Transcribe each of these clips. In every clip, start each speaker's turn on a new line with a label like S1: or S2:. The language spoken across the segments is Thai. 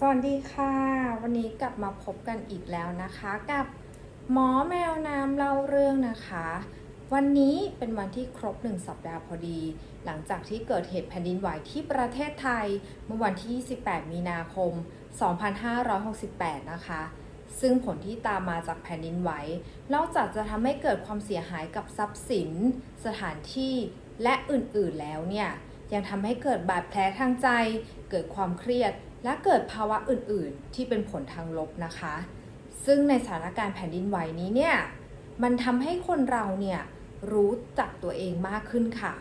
S1: สวัสดีค่ะ วันนี้กลับมาพบกันอีกแล้วนะคะ กับหมอแมวน้ำเล่าเรื่องนะคะ วันนี้เป็นวันที่ครบ1สัปดาห์พอดี หลังจากที่เกิดเหตุแผ่นดินไหวที่ประเทศไทย เมื่อวันที่ 28 มีนาคม 2568 นะคะ ซึ่งผลที่ตามมาจากแผ่นดินไหวนอกจากจะทำให้เกิดความเสียหายกับทรัพย์สิน สถานที่และอื่นๆแล้วเนี่ยยังทำให้เกิดบาดแผลทางใจ เกิดความเครียด และเกิดภาวะอื่นๆ ที่เป็นผลทางลบนะคะ ซึ่งในสถานการณ์แผ่นดินไหวนี้เนี่ย มันทำให้คนเราเนี่ยรู้จักตัวเองมากขึ้นค่ะ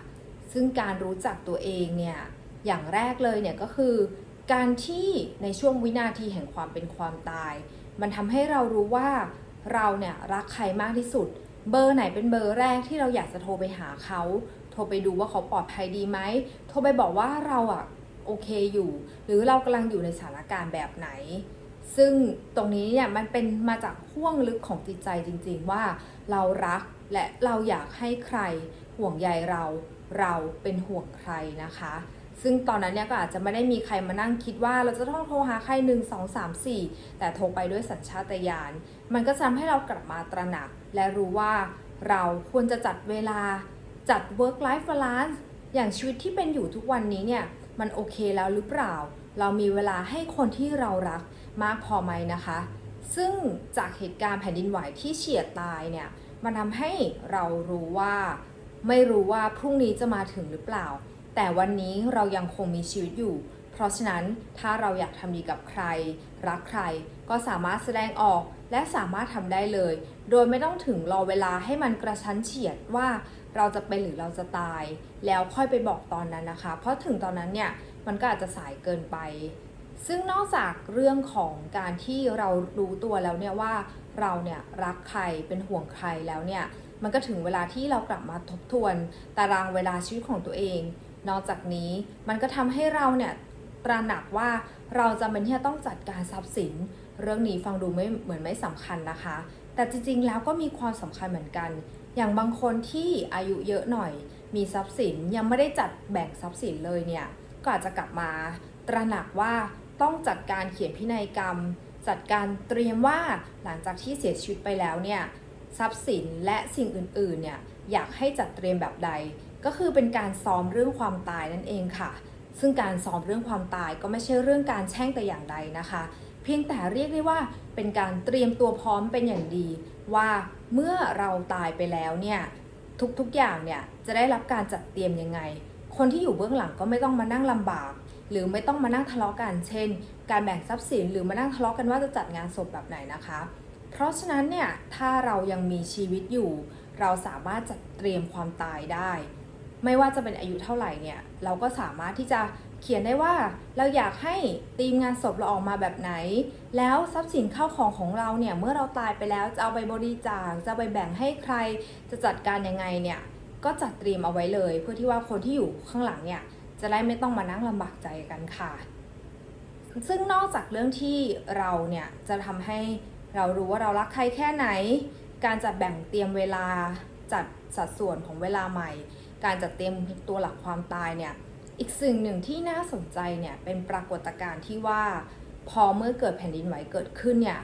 S1: ซึ่งการรู้จักตัวเองเนี่ย อย่างแรกเลยเนี่ยก็คือ การที่ในช่วงวินาทีแห่งความเป็นความตาย มันทำให้เรารู้ว่าเราเนี่ยรักใครมากที่สุด เบอร์ไหนเป็นเบอร์แรกที่เราอยากจะโทรไปหาเขา โทรไปดูว่าเขาปลอดภัยดีไหม โทรไปบอกว่าเราอะ โอเคอยู่ หรือเรากำลังอยู่ในสถานการณ์แบบไหน ซึ่งตรงนี้เนี่ยมันเป็นมาจากห่วงลึกของจิตใจจริง ๆ ว่าเรารักและเราอยากให้ใครห่วงใยเราเราเป็นห่วงใครนะคะ ซึ่งตอนนั้นเนี่ยก็อาจจะไม่ได้มีใครมานั่งคิดว่าเราจะต้องโทรหาใครหนึ่งสองสามสี่แต่โทรไปด้วยสัญชาตญาณมันก็ทำให้เรากลับมาตระหนัก และรู้ว่าเราควรจะจัดเวลาจัด work life balance อย่างชีวิตที่เป็นอยู่ทุกวันนี้เนี่ย มันโอเคแล้วหรือเปล่า เรามีเวลาให้คนที่เรารักมากพอไหมนะคะ ซึ่งจากเหตุการณ์แผ่นดินไหวที่เฉียดตายเนี่ย มันทำให้เรารู้ว่า ไม่รู้ว่าพรุ่งนี้จะมาถึงหรือเปล่า แต่วันนี้เรายังคงมีชีวิตอยู่ เพราะฉะนั้นถ้าเราอยากทำดีกับใคร รักใครก็สามารถแสดงออก และสามารถทำได้เลย โดยไม่ต้องถึงรอเวลาให้มันกระชั้นเฉียดว่าเราจะเป็นหรือเราจะตาย แล้วค่อยไปบอกตอนนั้นนะคะ เพราะถึงตอนนั้นเนี่ยมันก็อาจจะสายเกินไป ซึ่งนอกจากเรื่องของการที่เรารู้ตัวแล้วเนี่ยว่าเราเนี่ยรักใครเป็นห่วงใครแล้วเนี่ยมันก็ถึงเวลาที่เรากลับมาทบทวน ตารางเวลาชีวิตของตัวเอง นอกจากนี้มันก็ทำให้เราเนี่ยตระหนักว่าเราจะเป็นที่จะต้องจัดการทรัพย์สิน เรื่องนี้ฟังดูไม่เหมือนไม่สำคัญนะคะ แต่จริงๆแล้วก็มีความสำคัญเหมือนกัน อย่างบางคนที่อายุเยอะหน่อย มีทรัพย์สินยังไม่ได้จัดแบ่งทรัพย์สินเลยเนี่ยก็อาจจะกลับมา ตระหนักว่าต้องจัดการเขียนพินัยกรรม จัดการเตรียมว่าหลังจากที่เสียชีวิตไปแล้วเนี่ยทรัพย์สินและสิ่งอื่นๆเนี่ยอยากให้จัดเตรียมแบบใด ก็คือเป็นการซ้อมเรื่องความตายนั่นเองค่ะ ซึ่งการซ้อมเรื่องความตายก็ไม่ใช่เรื่องการแช่งแต่อย่างใดนะคะ เพียงแต่เรียกได้ว่าเป็นการเตรียมตัวพร้อมเป็นอย่างดี ว่าเมื่อเราตายไปแล้วเนี่ยทุกๆอย่างเนี่ยจะได้รับการจัดเตรียมยังไง คนที่อยู่เบื้องหลังก็ไม่ต้องมานั่งลำบาก หรือไม่ต้องมานั่งทะเลาะกัน เช่น การแบ่งทรัพย์สินหรือมานั่งทะเลาะกันว่าจะจัดงานศพแบบไหนนะคะ เพราะฉะนั้นเนี่ยถ้าเรายังมีชีวิตอยู่ เราสามารถจัดเตรียมความตายได้ ไม่ว่าจะเป็นอายุเท่าไหร่เนี่ย เราก็สามารถที่จะเขียนได้ว่าเราอยากให้ทีมงานศพเราออกมาแบบไหน แล้วทรัพย์สินเข้าของของเราเนี่ย เมื่อเราตายไปแล้วจะเอาไปบริจาคจะไปแบ่งให้ใครจะจัดการยังไงเนี่ย ก็จัดเตรียมเอาไว้เลย เพื่อที่ว่าคนที่อยู่ข้างหลังเนี่ย จะได้ไม่ต้องมานั่งลำบากใจกันค่ะ ซึ่งนอกจากเรื่องที่เราเนี่ยจะทำให้เรารู้ว่าเรารักใครแค่ไหน การจัดแบ่งเตรียมเวลาจัดสัดส่วนของเวลาใหม่ การจัดเตรียมตัวหลักความตายเนี่ยอีกสิ่งหนึ่งที่น่าสนใจเนี่ยเป็นปรากฏการณ์ที่ว่า พอเมื่อเกิดแผ่นดินไหวเกิดขึ้นเนี่ย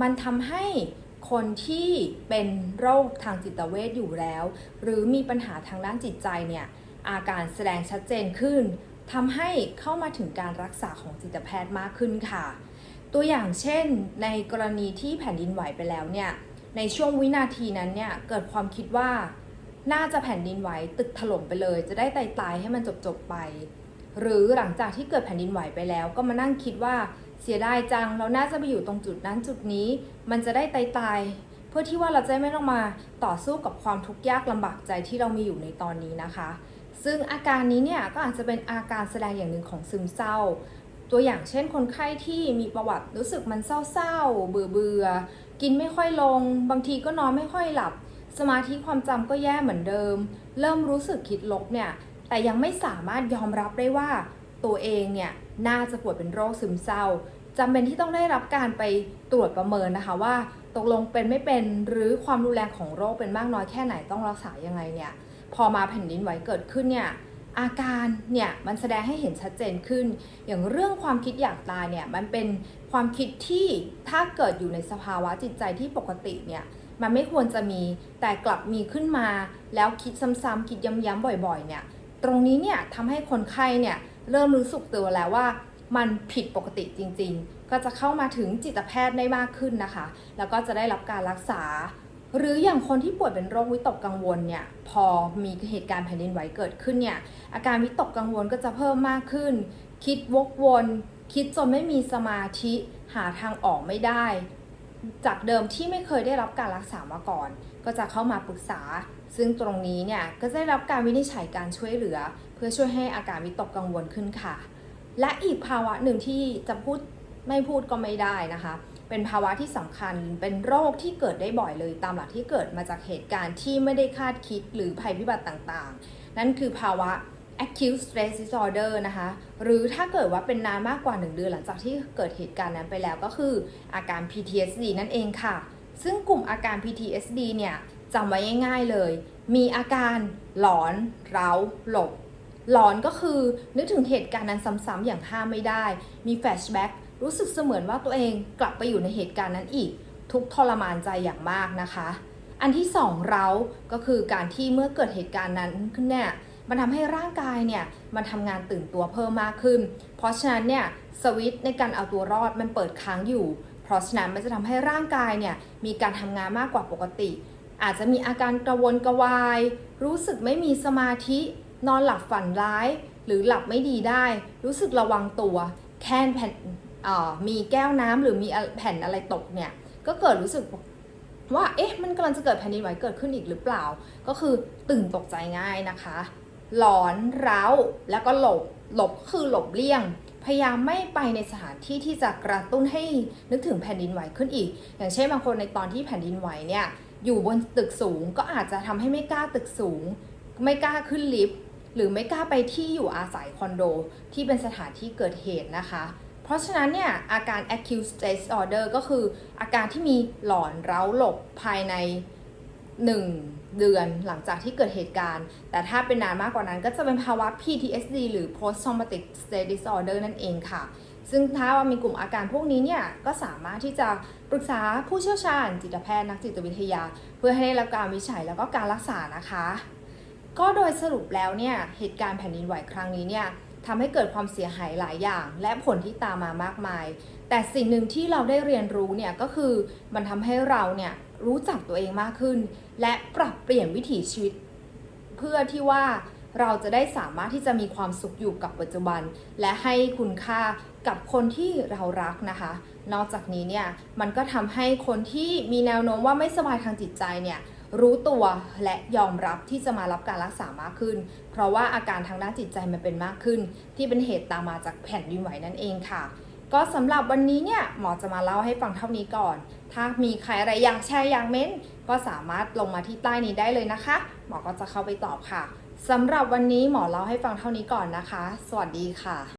S1: มันทำให้คนที่เป็นโรคทางจิตเวชอยู่แล้ว หรือมีปัญหาทางด้านจิตใจเนี่ยอาการแสดงชัดเจนขึ้นทำให้เข้ามาถึงการรักษาของจิตแพทย์มากขึ้นค่ะ ตัวอย่างเช่น ในกรณีที่แผ่นดินไหวไปแล้วเนี่ยในช่วงวินาทีนั้นเนี่ยเกิดความคิดว่า น่าจะแผ่นดินไหวตึกถล่มไปเลย จะได้ตายตายให้มันจบจบไป หรือหลังจากที่เกิดแผ่นดินไหวไปแล้ว ก็มานั่งคิดว่าเสียดายจัง เราน่าจะไปอยู่ตรงจุดนั้นจุดนี้ มันจะได้ตายตายเพื่อที่ว่าเราจะไม่ต้องมาต่อสู้กับความทุกข์ยากลำบากใจที่เรามีอยู่ในตอนนี้นะคะ ซึ่งอาการนี้เนี่ยก็อาจจะเป็นอาการแสดงอย่างหนึ่งของซึมเศร้า ตัวอย่างเช่นคนไข้ที่มีประวัติรู้สึกมันเศร้าๆเบื่อเบื่อๆกินไม่ค่อยลง บางทีก็นอนไม่ค่อยหลับ สมาธิความจำก็แย่เหมือนเดิม เริ่มรู้สึกคิดลบเนี่ย แต่ยังไม่สามารถยอมรับได้ว่า ตัวเองเนี่ยน่าจะป่วยเป็นโรคซึมเศร้าจำเป็นที่ต้องได้รับการไปตรวจประเมินนะคะว่าตกลงเป็นไม่เป็นหรือความรุนแรงของโรคเป็นมากน้อยแค่ไหนต้องรักษายังไงเนี่ย พอมาแผ่นดินไหวเกิดขึ้นเนี่ยอาการเนี่ยมันแสดงให้เห็นชัดเจนขึ้น อย่างเรื่องความคิดอยากตายเนี่ยมันเป็นความคิดที่ถ้าเกิดอยู่ในสภาวะจิตใจที่ปกติเนี่ย มันไม่ควรจะมีแต่กลับมีขึ้นมา แล้วคิดซ้ำๆคิดย้ำๆบ่อยๆเนี่ยตรงนี้เนี่ยทำให้คนไข้เนี่ยเริ่มรู้สึกตัวแล้วว่ามันผิดปกติจริงๆ ก็จะเข้ามาถึงจิตแพทย์ได้มากขึ้นนะคะ แล้วก็จะได้รับการรักษา หรืออย่างคนที่ป่วยเป็นโรควิตกกังวลเนี่ย พอมีเหตุการณ์แผ่นดินไหวเกิดขึ้นเนี่ย อาการวิตกกังวลก็จะเพิ่มมากขึ้น คิดวกวน คิดจนไม่มีสมาธิ หาทางออกไม่ได้ จากเดิมที่ไม่เคยได้รับการรักษามาก่อน ก็จะเข้ามาปรึกษา ซึ่งตรงนี้เนี่ยก็จะได้รับการวินิจฉัยการช่วยเหลือ เพื่อช่วยให้อาการวิตกกังวลขึ้นค่ะ และอีกภาวะหนึ่งที่จะพูดไม่พูดก็ไม่ได้นะคะ เป็นภาวะที่สำคัญ เป็นโรคที่เกิดได้บ่อยเลย ตามหลักที่เกิดมาจากเหตุการณ์ที่ไม่ได้คาดคิดหรือภัยพิบัติต่างๆ นั่นคือภาวะ acute stress disorder นะคะ หรือถ้าเกิดว่าเป็นนานมากกว่า 1 เดือนหลังจากที่เกิดเหตุการณ์นั้นไปแล้วก็คืออาการ PTSD นั่นเองค่ะ ซึ่งกลุ่มอาการ PTSD เนี่ยจำไว้ง่ายๆเลย มีอาการหลอน เร้า หลบ หลอนก็คือนึกถึงเหตุการณ์นั้นซ้ำๆอย่างห้ามไม่ได้ มีแฟลชแบ็กรู้สึกเสมือนว่าตัวเองกลับไปอยู่ในเหตุการณ์นั้นอีก ทุกทรมานใจอย่างมากนะคะ อันที่สองเราก็คือการที่เมื่อเกิดเหตุการณ์นั้นขึ้นเนี่ย มันทำให้ร่างกายเนี่ยมันทำงานตื่นตัวเพิ่มมากขึ้น เพราะฉะนั้นเนี่ยสวิตในการเอาตัวรอดมันเปิดค้างอยู่ เพราะฉะนั้นมันจะทำให้ร่างกายเนี่ยมีการทำงานมากกว่าปกติ อาจจะมีอาการกระวนกระวาย รู้สึกไม่มีสมาธิ นอนหลับฝันร้าย หรือหลับไม่ดีได้ รู้สึกระวังตัว แค่แผ่นมีแก้วน้ำหรือมีแผ่นอะไรตกเนี่ยก็เกิดรู้สึกว่าเอ๊ะมันกำลังจะเกิดแผ่นดินไหวเกิดขึ้นอีกหรือเปล่า ก็คือตื่นตกใจง่ายนะคะ หลอนร้าวแล้วก็หลบหลบคือหลบเลี่ยง พยายามไม่ไปในสถานที่ที่จะกระตุ้นให้นึกถึงแผ่นดินไหวขึ้นอีก อย่างเช่นบางคนในตอนที่แผ่นดินไหวเนี่ยอยู่บนตึกสูงก็อาจจะทำให้ไม่กล้าตึกสูง ไม่กล้าขึ้นลิฟต์หรือไม่กล้าไปที่อยู่อาศัยคอนโด ที่เป็นสถานที่เกิดเหตุนะคะ เพราะฉะนั้นเนี่ยอาการ acute stress disorder ก็คืออาการที่มีหลอนเร้าหลบภายใน 1 เดือนหลังจากที่เกิดเหตุการณ์ แต่ถ้าเป็นนานมากกว่านั้นก็จะเป็นภาวะ PTSD หรือ post traumatic stress disorder นั่นเองค่ะ ซึ่งถ้าว่ามีกลุ่มอาการพวกนี้เนี่ย ก็สามารถที่จะปรึกษาผู้เชี่ยวชาญ จิตแพทย์นักจิตวิทยา เพื่อให้ได้รับการวิจัยแล้วก็การรักษานะคะ ก็โดยสรุปแล้วเนี่ย เหตุการณ์แผ่นดินไหวครั้งนี้เนี่ยทำให้เกิดความเสียหายหลายอย่าง และผลที่ตามมามากมาย แต่สิ่งหนึ่งที่เราได้เรียนรู้เนี่ยก็คือมันทำให้เราเนี่ย รู้จักตัวเองมากขึ้น และปรับเปลี่ยนวิถีชีวิต เพื่อที่ว่าเราจะได้สามารถที่จะมีความสุขอยู่กับปัจจุบัน และให้คุณค่ากับคนที่เรารักนะคะ นอกจากนี้เนี่ยมันก็ทำให้คนที่มีแนวโน้มว่าไม่สบายทางจิตใจเนี่ยรู้ตัวและยอมรับที่จะมารับการรักษามากขึ้น เพราะว่าอาการทางด้านจิตใจมันเป็นมากขึ้น ที่เป็นเหตุตามมาจากแผ่นดินไหวนั่นเองค่ะ ก็สำหรับวันนี้เนี่ยหมอจะมาเล่าให้ฟังเท่านี้ก่อน ถ้ามีใครอะไรอยากแชร์อยากเม้น ก็สามารถลงมาที่ใต้นี้ได้เลยนะคะ หมอก็จะเข้าไปตอบค่ะสำหรับวันนี้หมอเล่าให้ฟังเท่านี้ก่อนนะคะ สวัสดีค่ะ